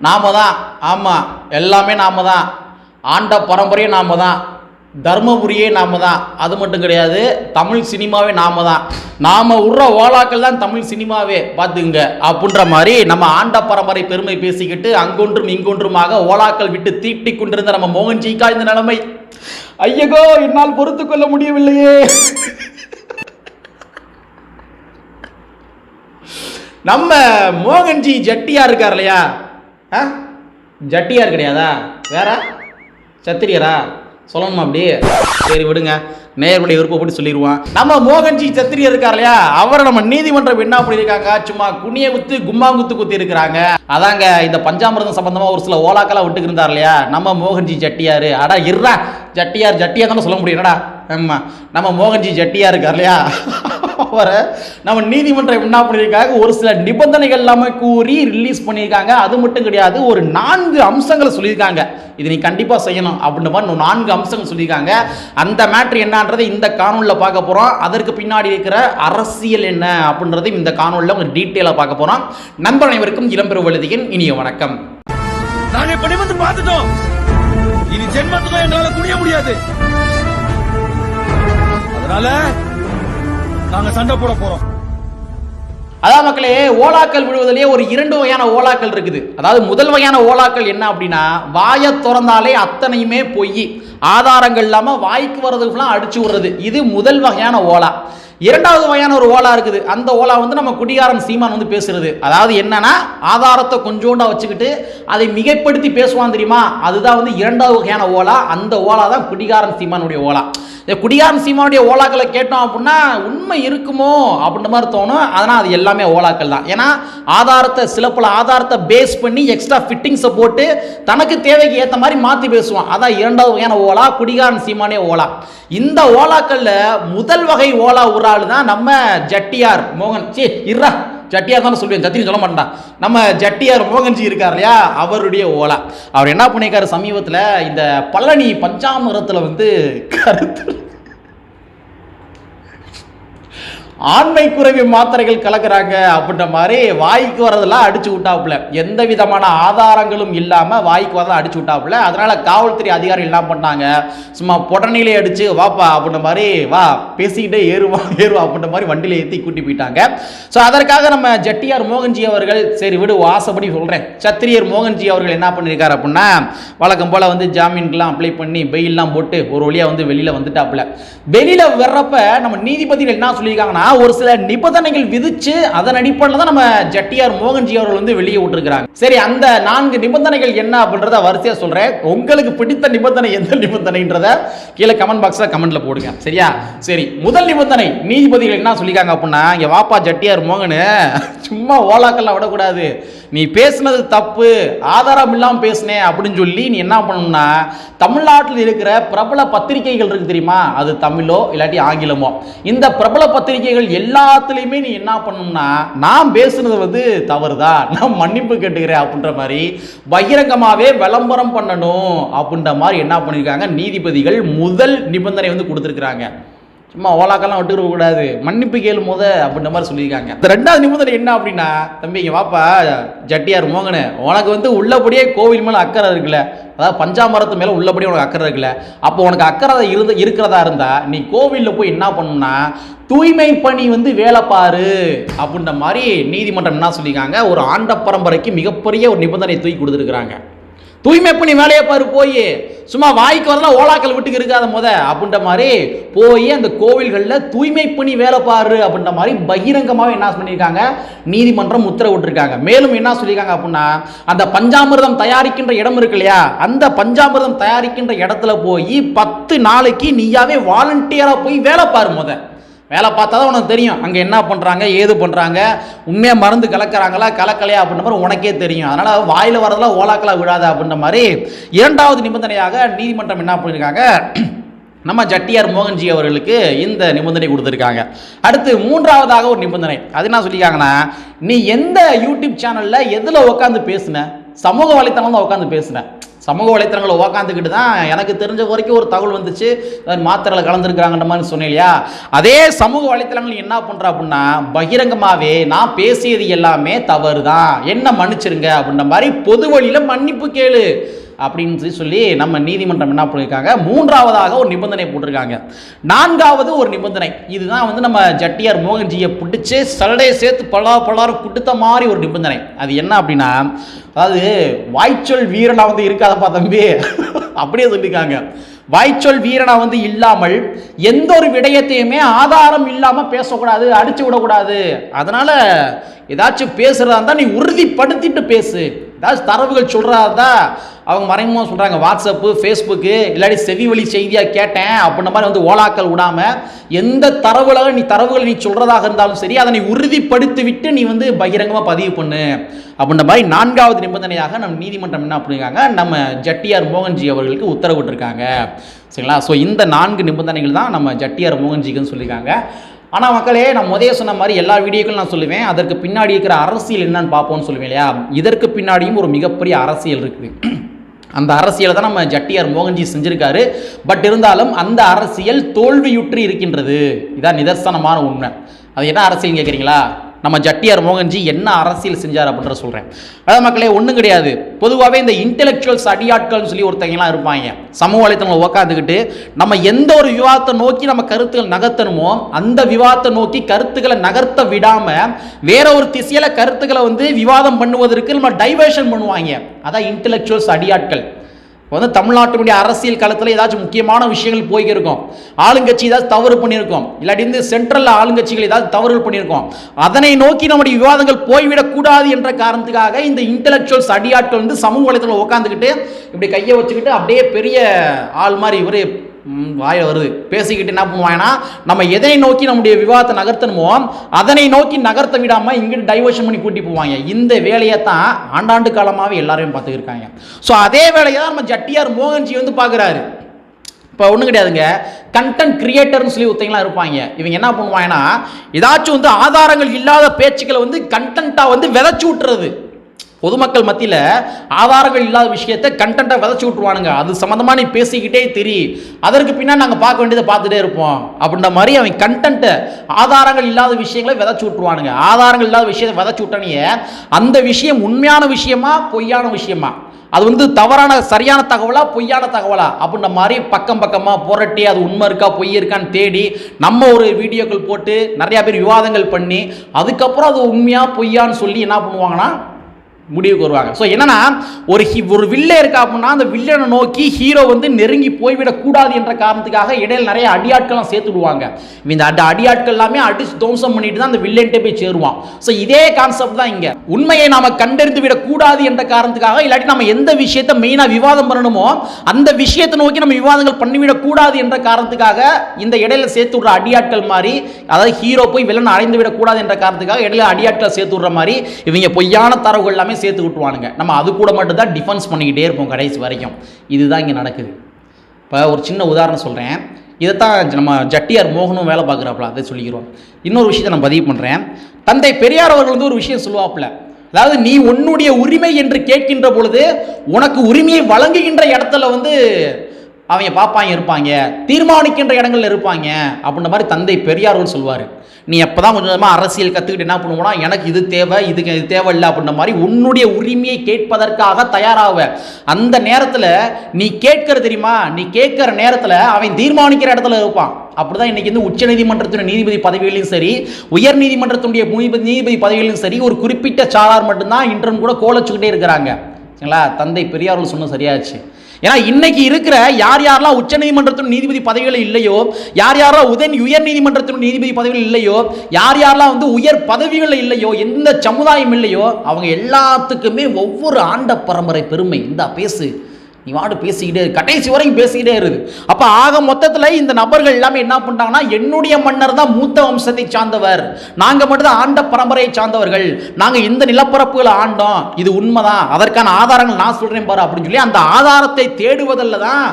நாம தான் ஆமாம் எல்லாமே நாம தான் ஆண்ட பரம்பரையே நாம தான் தர்மபுரியே நாம தான் அது மட்டும் கிடையாது தமிழ் சினிமாவே நாம தான் நாம விட்ற ஓலாக்கள் தான் தமிழ் சினிமாவே பார்த்துங்க அப்படின்ற மாதிரி நம்ம ஆண்ட பரம்பரை பெருமை பேசிக்கிட்டு அங்கொன்றும் இங்கொன்றுமாக ஓலாக்கள் விட்டு தீட்டிக் கொண்டிருந்த நம்ம மோகன்ஜிக்கா இந்த நிலைமை. ஐயகோ என்னால் பொறுத்து கொள்ள முடியவில்லையே. நம்ம மோகன்ஜி ஜட்டியா இருக்கார் இல்லையா? ஆ? ஜட்டியார் கிடையாதா? வேற? சத்திரியரா? சொல்லணுமா அப்படி? சரி விடுங்க. நேயர்களுடைய விருப்பப்படி சொல்லிடுவான் நம்ம மோகன்ஜி சத்திரியர் இருக்கார் இல்லையா? அவரை நம்ம நீதிமன்றம் என்ன பண்ணியிருக்காங்க சும்மா குனிய குத்து கும்மாங்குத்து குத்தி இருக்கிறாங்க. அதாங்க இந்த பஞ்சாமிரதம் சம்பந்தமா ஒரு சில ஓலாக்கெல்லாம் விட்டுக்கு இருந்தார் இல்லையா? நம்ம மோகன்ஜி ஜட்டியார். அடா இருறா ஜட்டியார் ஜட்டியார் தானே சொல்ல முடியும். என்னடா? ஆமா. நம்ம மோகன்ஜி ஜட்டியா இருக்கார் இல்லையா? அவரை நம்ம நீதிமன்றம் என்ன பண்ணியிருக்காங்க? ஒரு சில நிபந்தனைகள் எல்லாமே கூறி ரிலீஸ் பண்ணியிருக்காங்க. அது மட்டும் கிடையாது ஒரு நான்கு அம்சங்களை சொல்லியிருக்காங்க. இது நீ கண்டிப்பாக செய்யணும் அப்படின்ற மாதிரி நான்கு அம்சங்கள் சொல்லியிருக்காங்க. அந்த மேட்ரு என்னன்றதை இந்த காணொலியில் பார்க்க போகிறோம் அதற்கு பின்னாடி இருக்கிற அரசியல் என்ன அப்படின்றதையும் இந்த காணொலியில் உங்களுக்கு டீட்டெயிலாக பார்க்க போகிறோம் நண்பர் அனைவருக்கும் இளம்பெரு வழுதியின் இனிய வணக்கம். நாங்கள் இப்படி வந்து பார்த்துட்டோம். இனி ஜென்மத்துக்கும் என்னால் துணிய முடியாது. அதனால நாங்க சண்டை போட போறோம். அதாவது மக்களே ஓலாக்கள் விழுவதிலேயே ஒரு இரண்டு வகையான ஓலாக்கள் இருக்குது. அதாவது முதல் வகையான ஓலாக்கள் என்ன அப்படின்னா வாயை திறந்தாலே அத்தனையுமே பொய். ஆதாரங்கள் இல்லாமல் வாய்க்கு வர்றதுக்குலாம் அடிச்சு விடுறது. இது முதல் வகையான ஓலா. இரண்டாவது வகையான ஒரு ஓலா இருக்குது. அந்த ஓலா வந்து நம்ம குடிகாரன் சீமான் வந்து பேசுறது. அதாவது என்னன்னா ஆதாரத்தை கொஞ்சோண்டா வச்சுக்கிட்டு அதை மிகைப்படுத்தி பேசுவான் தெரியுமா? அதுதான் வந்து இரண்டாவது வகையான ஓலா. அந்த ஓலா தான் குடிகாரன் சீமானுடைய ஓலா. இந்த குடியாரன் சீமானுடைய ஓலாக்களை கேட்டோம் அப்படின்னா உண்மை இருக்குமோ அப்படின்ற மாதிரி தோணும். அதனால் அது எல்லாமே ஓலாக்கள் தான். ஏன்னா ஆதாரத்தை சில பல ஆதாரத்தை பேஸ் பண்ணி எக்ஸ்ட்ரா ஃபிட்டிங்ஸை போட்டு தனக்கு தேவைக்கு ஏற்ற மாதிரி மாற்றி பேசுவான். அதான் இரண்டாவது வகையான ஓலா குடிகாரன் சீமானே ஓலா. இந்த ஓலாக்களில் முதல் வகை ஓலா ஒரு ஆள் தான் நம்ம ஜட்டியார் மோகன். சே இர்ரா. ஜட்டியார் தானே சொல்லுவேன் ஜத்தினி சொல்ல மாட்டேன் நம்ம ஜட்டியார் மோகன்ஜி இருக்கார் இல்லையா? அவருடைய ஓலா. அவர் என்ன பண்ணியிருக்காரு? சமீபத்தில் இந்த பழனி பஞ்சாமிரத்தில் வந்து கருத்து ஆண்மை குறைவி மாத்திரைகள் கலக்கிறாங்க அப்படின்ற மாதிரி வாய்க்கு வரதெல்லாம் அடிச்சு விட்டாப்புல. எந்த விதமான ஆதாரங்களும் இல்லாம வாய்க்கு வரதெல்லாம் அடிச்சு விட்டாப்புல. அதனால காவல்துறை அதிகாரிகள் என்ன பண்ணாங்க? சும்மா புடனிலே அடிச்சு வாப்பா அப்படின்ற மாதிரி வா பேசிக்கிட்டே ஏறுவா ஏறுவா அப்படின்ற மாதிரி வண்டியில ஏற்றி கூட்டி போயிட்டாங்க. ஸோ அதற்காக நம்ம ஜெட்டியார் மோகன்ஜி அவர்கள் சரி விடு வாசப்படி சொல்றேன். சத்திரியர் மோகன்ஜி அவர்கள் என்ன பண்ணியிருக்காரு அப்படின்னா வழக்கம் போல வந்து ஜாமீன்கெல்லாம் அப்ளை பண்ணி பெயில்லாம் போட்டு ஒரு வழியா வந்து வெளியில வந்துட்டாப்புல. வெளியில வர்றப்ப நம்ம நீதிபதிகள் என்ன சொல்லியிருக்காங்கன்னா ஒரு சில நிபந்தனைகள் விதிச்சு அதன் அடிப்படையில் தான் நம்ம ஜட்டியார் மோகன்ஜி அவர்கள் வந்து வெளியே விட்டுருக்காங்க சரி அந்த நான்கு நிபந்தனைகள் என்ன அப்படின்றத வரிசையா சொல்றேன். உங்களுக்கு பிடித்த நிபந்தனை எந்த நிபந்தனைன்றத கீழே கமெண்ட் பாக்ஸ்ல கமெண்ட்ல போடுங்க. சரியா? சரி முதல் நிபந்தனை நீதிபதிகள் என்ன சொல்லியிருக்காங்க அப்படின்னா இங்க வாப்பா ஜட்டியார் மோகனு சும்மா ஓலாக்கெல்லாம் விடக்கூடாது. நீ பேசுனது தப்பு ஆதாரம் இல்லாமல் பேசுனேன் அப்படின்னு சொல்லி நீ என்ன பண்ணணும்னா தமிழ்நாட்டில் இருக்கிற பிரபல பத்திரிகைகள் இருக்கு தெரியுமா? அது தமிழோ இல்லாட்டி ஆங்கிலமோ. இந்த பிரபல பத்திரிகைகள் எல்லாத்துலேயுமே நீ என்ன பண்ணணும்னா நான் பேசுனது வந்து தவறுதான் நான் மன்னிப்பு கேட்டுக்கிறேன் அப்படின்ற மாதிரி பகிரங்கமாகவே விளம்பரம் பண்ணணும் அப்படின்ற மாதிரி என்ன பண்ணியிருக்காங்க? நீதிபதிகள் முதல் நிபந்தனை வந்து கொடுத்துருக்குறாங்க. சும்மா ஓலாக்கெல்லாம் விட்டுக்க கூடாது. மன்னிப்பு கேளு முத அப்படின்ற மாதிரி சொல்லியிருக்காங்க. இந்த ரெண்டாவது நிபந்தனை என்ன அப்படின்னா தம்பி இங்கே வாப்பா ஜட்டியார் மோகனு உனக்கு வந்து உள்ளபடியே கோவில் மேலே அக்கறை இருக்குல்ல. அதாவது பஞ்சாமரத்து மேலே உள்ளபடியே உனக்கு அக்கறை இருக்குல்ல. அப்போ உனக்கு அக்கறை இருந்து இருக்கிறதா இருந்தா நீ கோவிலில் போய் என்ன பண்ணணும்னா தூய்மை பணி வந்து வேலை பாரு அப்படின்ற மாதிரி நீதிமன்றம் என்ன சொல்லியிருக்காங்க? ஒரு ஆண்ட பரம்பரைக்கு மிகப்பெரிய ஒரு நிபந்தனை தூக்கி கொடுத்துருக்குறாங்க. தூய்மை பண்ணி வேலையை பாரு போய். சும்மா வாய்க்கு வரலாம் ஓலாக்கள் வீட்டுக்கு இருக்காத முத. அப்படின்ற மாதிரி போய் அந்த கோவில்களில் தூய்மை பண்ணி வேலை பாரு அப்படின்ற மாதிரி பகிரங்கமாக என்ன பண்ணியிருக்காங்க? நீதிமன்றம் உத்தரவிட்டிருக்காங்க. மேலும் என்ன சொல்லியிருக்காங்க அப்படின்னா அந்த பஞ்சாமிர்தம் தயாரிக்கின்ற இடம் இருக்கு இல்லையா? அந்த பஞ்சாமிர்தம் தயாரிக்கின்ற இடத்துல போய் பத்து நாளைக்கு நீயாவே வாலண்டியராக போய் வேலை பாரு முத. வேலை பார்த்தா தான் உனக்கு தெரியும். அங்கே என்ன பண்ணுறாங்க ஏது பண்ணுறாங்க உண்மையாக மருந்து கலக்கிறாங்களா கலக்கலையா அப்படின்ற மாதிரி உனக்கே தெரியும். அதனால் வாயில் வரதெல்லாம் ஓலாக்கலாக விழாதா அப்படின்ற மாதிரி இரண்டாவது நிபந்தனையாக நீதிமன்றம் என்ன பண்ணியிருக்காங்க நம்ம ஜட்டியார் மோகன்ஜி அவர்களுக்கு இந்த நிபந்தனை கொடுத்துருக்காங்க. அடுத்து மூன்றாவதாக ஒரு நிபந்தனை. அது என்ன சொல்லியிருக்காங்கன்னா நீ எந்த யூடியூப் சேனலில் எதில் உட்காந்து பேசுன? சமூக வலைத்தளம் தான் உட்காந்து பேசுன. சமூக வலைத்தளங்களை உக்காந்துக்கிட்டு தான் எனக்கு தெரிஞ்ச வரைக்கும் ஒரு தகவல் வந்துச்சு. மாத்திரையில் மாத்திரைகளை கலந்துருக்காங்கன்ற மாதிரி சொன்னேன் இல்லையா? அதே சமூக வலைத்தளங்கள் என்ன பண்ணுறா அப்படின்னா பகிரங்கமாகவே நான் பேசியது எல்லாமே தவறு தான் என்ன மன்னிச்சிருங்க அப்படின்ற மாதிரி பொது வழியில் மன்னிப்பு கேளு. அப்படின்னு சொல்லி சொல்லி நம்ம நீதிமன்றம் என்ன பண்ணியிருக்காங்க மூன்றாவதாக ஒரு நிபந்தனை போட்டிருக்காங்க. நான்காவது ஒரு நிபந்தனை. இதுதான் வந்து நம்ம ஜட்டியார் மோகன்ஜியை பிடிச்சி சலடையை சேர்த்து பலா பலாரும் குடுத்த மாதிரி ஒரு நிபந்தனை. அது என்ன அப்படின்னா அதாவது வாய்ச்சொல் வீரனா வந்து இருக்காதப்பா தம்பி. அப்படியே சொல்லியிருக்காங்க வாய்ச்சொல் வீரனா வந்து இல்லாமல் எந்த ஒரு விடயத்தையுமே ஆதாரம் இல்லாமல் பேசக்கூடாது அடிச்சு விடக்கூடாது. அதனால ஏதாச்சும் பேசுறதா இருந்தால் நீ உறுதிப்படுத்திட்டு பேசு. ஏதாச்சும் தரவுகள் சொல்கிறாதா அவங்க மறைமுகமாக சொல்கிறாங்க வாட்ஸ்அப்பு ஃபேஸ்புக்கு இல்லாட்டி செவி வழி செய்தியாக கேட்டேன் அப்படின்ற மாதிரி வந்து ஓலாக்கள் விடாமல் எந்த தரவுல நீ தரவுகள் நீ சொல்கிறதாக இருந்தாலும் சரி அதை நீ உறுதிப்படுத்தி விட்டு நீ வந்து பகிரங்கமாக பதிவு பண்ணு அப்படின்ற மாதிரி நான்காவது நிபந்தனையாக நம்ம நீதிமன்றம் என்ன பண்ணியிருக்காங்க நம்ம ஜட்டியார் மோகன்ஜி அவர்களுக்கு உத்தரவிட்டிருக்காங்க. சரிங்களா? ஸோ இந்த நான்கு நிபந்தனைகள் தான் நம்ம ஜட்டியார் மோகன்ஜிக்குன்னு சொல்லியிருக்காங்க ஆனால் மக்களே நான் முதல்ல சொன்ன மாதிரி எல்லா வீடியோக்களும் நான் சொல்லுவேன். அதற்கு பின்னாடி இருக்கிற அரசியல் என்னன்னு பார்ப்போம்னு சொல்லுவேன் இல்லையா? இதற்கு பின்னாடியும் ஒரு மிகப்பெரிய அரசியல் இருக்குது. அந்த அரசியலை தான் நம்ம ஜட்டியார் மோகன்ஜி செஞ்சுருக்காரு. பட் இருந்தாலும் அந்த அரசியல் தோல்வியுற்று இருக்கின்றது. இதான் நிதர்சனமான உண்மை. அது என்ன அரசியல் கேட்குறீங்களா நம்ம ஜட்டியார் மோகன்ஜி என்ன அரசியல் செஞ்சார் அப்படின்ற சொல்கிறேன் அதாவது மக்களே ஒன்றும் கிடையாது. பொதுவாகவே இந்த இன்டெலெக்சுவல்ஸ் அடியாட்கள்னு சொல்லி ஒருத்தங்கலாம் இருப்பாங்க. சமூக வலைத்தளங்களை உட்காந்துக்கிட்டு நம்ம எந்த ஒரு விவாதத்தை நோக்கி நம்ம கருத்துக்கள் நகர்த்தணுமோ அந்த விவாதத்தை நோக்கி கருத்துக்களை நகர்த்த விடாமல் வேற ஒரு திசையில் கருத்துக்களை வந்து விவாதம் பண்ணுவதற்கு நம்ம டைவர்ஷன் பண்ணுவாங்க. அதான் இன்டெலெக்சுவல்ஸ் அடியாட்கள். இப்போ வந்து தமிழ்நாட்டினுடைய அரசியல் களத்தில் ஏதாச்சும் முக்கியமான விஷயங்கள் போய்க்கிருக்கும். ஆளுங்கட்சி ஏதாவது தவறு பண்ணியிருக்கோம் இல்லாட்டி வந்து சென்ட்ரலில் ஆளுங்கட்சிகள் ஏதாவது தவறுகள் பண்ணியிருக்கோம் அதனை நோக்கி நம்முடைய விவாதங்கள் போய்விடக்கூடாது என்ற காரணத்துக்காக இந்த இன்டலெக்சுவல்ஸ் அடியாட்கள் வந்து சமூக வலைத்தளம் உட்காந்துக்கிட்டு இப்படி கையை வச்சுக்கிட்டு அப்படியே பெரிய ஆள் மாதிரி இவர் வாயில் வருது. பேசிக்கிட்டு என்ன பண்ணுவாங்கன்னா நம்ம எதனை நோக்கி நம்முடைய விவாதத்தை நகர்த்தணுமோ அதனை நோக்கி நகர்த்த விடாமல் இங்கிட்டு டைவர்ஷன் பண்ணி கூட்டி போவாங்க. இந்த வேலையை தான் ஆண்டாண்டு காலமாகவே எல்லாரையும் பார்த்துக்கிருக்காங்க. ஸோ அதே வேலையை தான் நம்ம ஜட்டியார் மோகன்ஜி வந்து பார்க்குறாரு. இப்போ ஒன்றும் கிடையாதுங்க. கண்டென்ட் கிரியேட்டர்னு சொல்லி ஒருத்தங்களாம் இருப்பாங்க. இவங்க என்ன பண்ணுவாங்கன்னா ஏதாச்சும் வந்து ஆதாரங்கள் இல்லாத பேச்சுக்களை வந்து கண்டென்ட்டாக வந்து விதைச்சி விட்டுறது. பொதுமக்கள் மத்தியில் ஆதாரங்கள் இல்லாத விஷயத்தை கண்டென்ட்டை விதைச்சி விட்ருவானுங்க அது சம்மந்தமாக நீ பேசிக்கிட்டே தெரி. அதற்கு பின்னாடி நாங்கள் பார்க்க வேண்டியதை பார்த்துட்டே இருப்போம். அப்படின்ற மாதிரி அவன் கண்டென்ட்டை ஆதாரங்கள் இல்லாத விஷயங்களை விதைச்சி விட்ருவானுங்க ஆதாரங்கள் இல்லாத விஷயத்தை விதைச்சி விட்டானியே அந்த விஷயம் உண்மையான விஷயமா பொய்யான விஷயமா? அது வந்து தவறான சரியான தகவலா பொய்யான தகவலா? அப்படின்ற மாதிரி பக்கம் பக்கமாக புரட்டி அது உண்மை இருக்கா பொய் இருக்கான்னு தேடி நம்ம ஒரு வீடியோக்கள் போட்டு நிறையா பேர் விவாதங்கள் பண்ணி அதுக்கப்புறம் அது உண்மையாக பொய்யான்னு சொல்லி என்ன பண்ணுவாங்கன்னா முடிவுக்கு வருவாங்க ஸோ என்னன்னா ஒரு ஹி ஒரு வில்லே இருக்கா அப்படின்னா அந்த வில்லனை நோக்கி ஹீரோ வந்து நெருங்கி போய்விடக்கூடாது என்ற காரணத்துக்காக இடையில் நிறைய அடியாட்கள்லாம் சேர்த்து விடுவாங்க. இந்த அடி அடியாட்கள் எல்லாமே அடிச்சு துவம்சம் பண்ணிட்டு தான் அந்த வில்லன்ட்டே போய் சேருவான். ஸோ இதே கான்செப்ட் தான் இங்கே. உண்மையை நாம் கண்டறிந்து விடக்கூடாது என்ற காரணத்துக்காக இல்லாட்டி நம்ம எந்த விஷயத்தை மெயினாக விவாதம் பண்ணணுமோ அந்த விஷயத்தை நோக்கி நம்ம விவாதங்கள் பண்ணிவிடக்கூடாது என்ற காரணத்துக்காக இந்த இடையில சேர்த்து விடுற அடியாட்கள் மாதிரி அதாவது ஹீரோ போய் வில்லன் அடைந்து விடக்கூடாது என்ற காரணத்துக்காக இடையில அடியாட்களை சேர்த்து விடுற மாதிரி இவங்க பொய்யான தரவுகள் எல்லாமே சேர்த்து விட்டுவானுங்க நம்ம அது கூட மட்டும் தான் டிஃபென்ஸ் பண்ணிக்கிட்டே இருப்போம் கடைசி வரைக்கும். இதுதான் இங்கே நடக்குது. இப்போ ஒரு சின்ன உதாரணம் சொல்கிறேன் இதைத்தான் நம்ம ஜட்டியார் மோகனும் வேலை பார்க்குறாப்புல அதை சொல்லிக்கிறோம். இன்னொரு விஷயத்தை நான் பதிவு பண்ணுறேன் தந்தை பெரியார் அவர்கள் வந்து ஒரு விஷயம் சொல்லுவாப்புல. அதாவது நீ உன்னுடைய உரிமை என்று கேட்கின்ற பொழுது உனக்கு உரிமையை வழங்குகின்ற இடத்துல வந்து அவங்க பார்ப்பாங்க இருப்பாங்க தீர்மானிக்கின்ற இடங்கள்ல இருப்பாங்க அப்படின்ற மாதிரி தந்தை பெரியார்கள் சொல்வார் நீ எப்போ தான் கொஞ்சம் கொஞ்சமாக அரசியல் கற்றுக்கிட்டு என்ன பண்ணுவோம்னா எனக்கு இது தேவை இதுக்கு இது தேவையில்லை அப்படின்ற மாதிரி உன்னுடைய உரிமையை கேட்பதற்காக தயாராக அந்த நேரத்தில் நீ கேட்கற தெரியுமா? நீ கேட்குற நேரத்தில் அவன் தீர்மானிக்கிற இடத்துல இருப்பான். அப்படிதான் இன்னைக்கு வந்து உச்ச நீதிமன்றத்தினுடைய நீதிபதி பதவிகளிலும் சரி உயர் நீதிமன்றத்தினுடைய நீதிபதி நீதிபதி பதவிகளிலும் சரி ஒரு குறிப்பிட்ட சாரார் மட்டும்தான் இன்றும் கூட கோலச்சுக்கிட்டே இருக்கிறாங்க. சரிங்களா? தந்தை பெரியார்கள் சொன்ன சரியாச்சு. ஏன்னா இன்னைக்கு இருக்கிற யார் யாரெல்லாம் உச்ச நீதிமன்றத்தின் நீதிபதி பதவிகள் இல்லையோ யார் யாரெல்லாம் உதன் உயர் நீதிமன்றத்தின் நீதிபதி பதவிகள் இல்லையோ யார் யாரெல்லாம் வந்து உயர் பதவிகள் இல்லையோ எந்த சமுதாயம் இல்லையோ அவங்க எல்லாத்துக்குமே ஒவ்வொரு ஆண்ட பரம்பரை பெருமை. இந்தா பேசு. நீ வாடு பேசிக்கிட்டே இரு. கடைசி வரைக்கும் பேசிக்கிட்டே இருக்கு அப்போ ஆக மொத்தத்தில் இந்த நபர்கள் எல்லாமே என்ன பண்ணிட்டாங்கன்னா என்னுடைய மன்னர் தான் மூத்த வம்சத்தை சார்ந்தவர். நாங்கள் மட்டும்தான் ஆண்ட பரம்பரையை சார்ந்தவர்கள். நாங்கள் இந்த நிலப்பரப்புகளை ஆண்டோம். இது உண்மைதான். அதற்கான ஆதாரங்கள் நான் சொல்கிறேன் பாரு அப்படின்னு சொல்லி அந்த ஆதாரத்தை தேடுவதில் தான்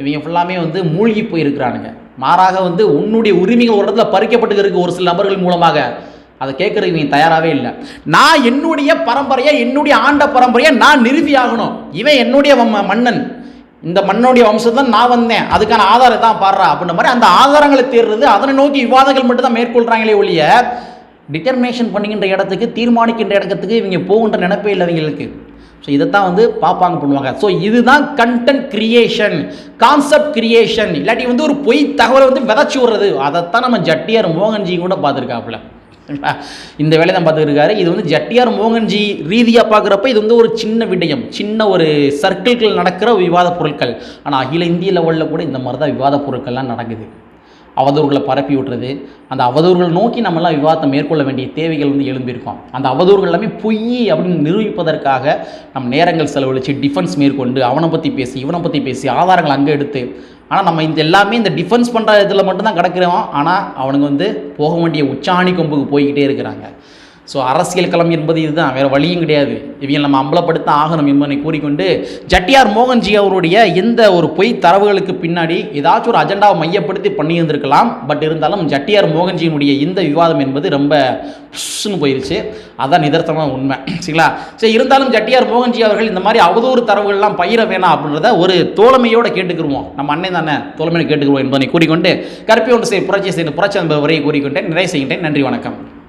இவங்க ஃபுல்லாமே வந்து மூழ்கி போயிருக்கிறானுங்க. மாறாக வந்து உன்னுடைய உரிமைகள் ஒரு இடத்துல பறிக்கப்பட்டு இருக்கு ஒரு சில நபர்கள் மூலமாக அதை கேட்குறதுக்கு இவங்க தயாராகவே இல்லை. நான் என்னுடைய பரம்பரையை என்னுடைய ஆண்ட பரம்பரையை நான் நிறுவி ஆகணும். இவன் என்னுடைய வம்ம- மன்னன். இந்த மண்ணுடைய வம்சத்தான் நான் வந்தேன். அதுக்கான ஆதாரம் தான் பாடுறா. அப்படின்ற மாதிரி அந்த ஆதாரங்களை தேடுறது அதனை நோக்கி விவாதங்கள் மட்டும் தான் மேற்கொள்கிறாங்களே ஒழிய டிட்டர்மினேஷன் பண்ணுகின்ற இடத்துக்கு தீர்மானிக்கின்ற இடத்துக்கு இவங்க போகின்ற நினைப்பே இல்லை இவங்களுக்கு. ஸோ இதைத்தான் வந்து பார்ப்பாங்க பண்ணுவாங்க. ஸோ இதுதான் கண்டென்ட் கிரியேஷன் கான்செப்ட் கிரியேஷன் இல்லாட்டி வந்து ஒரு பொய் தகவலை வந்து விதைச்சி விடுறது. அதைத்தான் நம்ம ஜட்டியார் மோகன்ஜி கூட பார்த்துருக்காப்புல. இந்த வேலையை தான் பார்த்துருக்காரு இது வந்து ஜட்டியார் மோகன்ஜி ரீதியாக பார்க்குறப்ப இது வந்து ஒரு சின்ன விடயம் சின்ன ஒரு சர்க்கிள்கள் நடக்கிற விவாத பொருட்கள். ஆனால் அகில இந்திய லெவலில் கூட இந்த மாதிரி தான் விவாத பொருட்கள்லாம் நடக்குது. அவதூறுகளை பரப்பி விட்டுறது. அந்த அவதூறுகள் நோக்கி நம்மளாம் விவாதத்தை மேற்கொள்ள வேண்டிய தேவைகள் வந்து எழும்பியிருக்கோம். அந்த அவதூறுகள் எல்லாமே பொய் அப்படின்னு நிரூபிப்பதற்காக நம்ம நேரங்கள் செலவழித்து டிஃபென்ஸ் மேற்கொண்டு அவனை பற்றி பேசி இவனை பற்றி பேசி ஆதாரங்கள் அங்கே எடுத்து ஆனால் நம்ம இந்த எல்லாமே இந்த டிஃபென்ஸ் பண்ணுற இதில் மட்டும்தான் கிடக்கிறோம். ஆனால் அவனுங்க வந்து போக வேண்டிய உச்சாணி கொம்புக்கு போய்கிட்டே இருக்கிறாங்க. ஸோ அரசியல் களம் என்பது இதுதான். வேறு வழியும் கிடையாது. இவங்க நம்ம அம்பலப்படுத்த ஆகணும் என்பதை கூறிக்கொண்டு ஜட்டியார் மோகன்ஜி அவருடைய எந்த ஒரு பொய் தரவுகளுக்கு பின்னாடி ஏதாச்சும் ஒரு அஜெண்டாவை மையப்படுத்தி பண்ணியிருந்திருக்கலாம். பட் இருந்தாலும் ஜட்டியார் மோகன்ஜியினுடைய இந்த விவாதம் என்பது ரொம்ப புஷ்ஷுன்னு போயிருச்சு. அதான் நிதர்த்தமாக உண்மை. சரிங்களா? சரி இருந்தாலும் ஜட்டியார் மோகன்ஜி அவர்கள் இந்த மாதிரி அவதூறு தரவுகள்லாம் பயிர வேணாம் அப்படின்றத ஒரு தோழமையோடு கேட்டுக்கிருவோம். நம்ம அண்ணன் தானே தோழமையை கேட்டுக்கிருவோம் என்பதை கூறிக்கொண்டு கருப்பி ஒன்று செய்ய புரட்சி செய்து புரட்சி என்பது வரையை கூறிக்கொண்டேன். நிறைய செய்கின்றேன். நன்றி வணக்கம்.